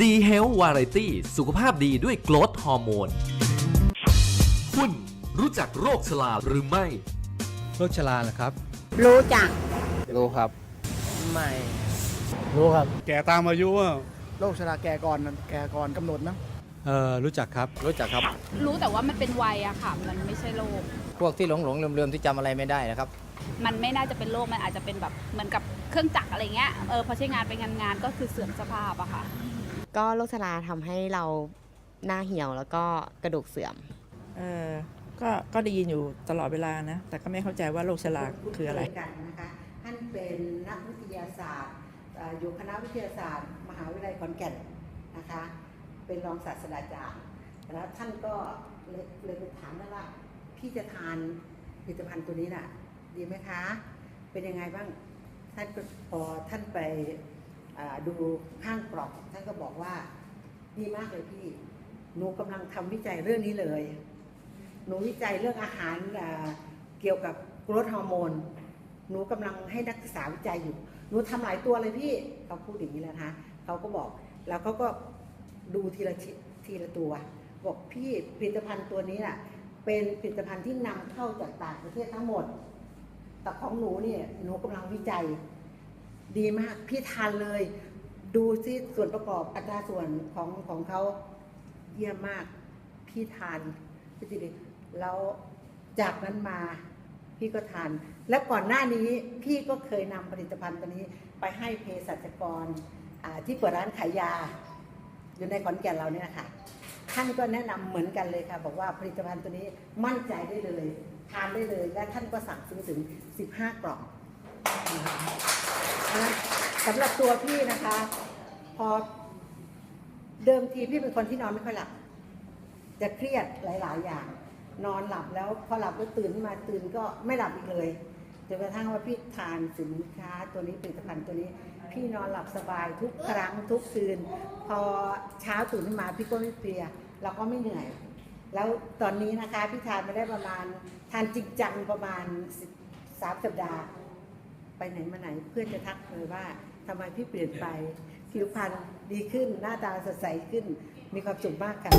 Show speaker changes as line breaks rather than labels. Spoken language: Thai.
ดีเฮลท์วาไรตี้สุขภาพดีด้วยโกรทฮอร์โมน คุณรู้จักโรคชราหรือไม่
โรคชราเหรอครับ
รู้จัก
รู้ครับ
ไม่
รู้ครับ
แก่ตามอายุอะ
โรคชราแก่ก่อนแก่ก่อนกำหนดนะ
เออรู้จักครับ
รู้จักครับ
รู้แต่ว่ามันเป็นวัยอะค่ะ มันไม่ใช่โรค
พวกที่หลงหลงลืมลืมๆที่จำอะไรไม่ได้นะครับ
มันไม่น่าจะเป็นโรค มันอาจจะเป็นแบบเหมือนกับเครื่องจักรอะไรเงี้ย เออพอใช้งานไปงานงานๆก็คือเสื่อมสภาพอะค่ะ
ก็โรคชราทำให้เราหน้าเหี่ยวแล้วก็กระดูกเสื่อม
เออก็ก็ได้ยินอยู่ตลอดเวลานะ แต่ก็ไม่เข้าใจว่าโรคชราคืออะไร
กันนะคะท่านเป็นนักวิทยาศาสตร์เอ่ออยู่คณะวิทยาศาสตร์ มหาวิทยาลัยขอนแก่นนะคะ เป็นรองศาสตราจารย์แล้วท่านก็เลยเลยไปถามนะว่าพี่จะทานผลิตภัณฑ์ตัวนี้น่ะ ดีไหมคะ เป็นยังไงบ้างท่านก็พอท่านไปอ่า ดูข้างกรอบท่านก็บอกว่าดีมากเลยพี่หนูกำลังทำวิจัยเรื่องนี้เลย หนูวิจัยเรื่องอาหารเกี่ยวกับกรดฮอร์โมนหนูกำลังให้นักศึกษาวิจัยอยู่ หนูทำหลายตัวเลยพี่เขาพูดอย่างนี้แล้วนะคะเขาก็บอกแล้วเขาก็ดูทีละทีละตัว บอกพี่ผลิตภัณฑ์ตัวนี้น่ะเป็นผลิตภัณฑ์ที่นำเข้าจากต่างประเทศทั้งหมด แต่ของหนูเนี่ยหนูกำลังวิจัย ดีมาก พี่ทานเลย ดูซิส่วนประกอบอัตราส่วนของของเขาเยี่ยมมาก พี่ทานพี่ติดิแล้วจากนั้นมาพี่ก็ทาน และก่อนหน้านี้พี่ก็เคยนำผลิตภัณฑ์ตัวนี้ไปให้เภสัชกรที่เปิดร้านขายยา อยู่ในขอนแก่นเราเนี่ยนะคะท่านก็แนะนำเหมือนกันเลยค่ะ บอกว่าผลิตภัณฑ์ตัวนี้มั่นใจได้เลย ทานได้เลย และท่านก็สั่งซื้อถึง 15 กล่อง นะสำหรับตัวพี่นะคะ พอเดิมทีพี่เป็นคนที่นอนไม่ค่อยหลับ จะเครียดหลาย ๆ อย่าง นอนหลับแล้วพอหลับแล้วตื่นขึ้นมาตื่นก็ไม่หลับอีกเลยจนกระทั่งว่าพี่ทานสินค้าตัวนี้ผลิตภัณฑ์ตัวนี้ พี่นอนหลับสบายทุกครั้งทุกคืน พอเช้าตื่นขึ้นมาพี่ก็ไม่เพลียเราก็ไม่เหนื่อย แล้วตอนนี้นะคะพี่ทานมาได้ประมาณทานจริงจังประมาณสามสัปดาห์ ไปไหนมาไหนเพื่อนจะทักเลยว่าทำไมพี่เปลี่ยนไปผิวพรรณดีขึ้นหน้าตาสดใสขึ้นมีความสุขมากค่ะ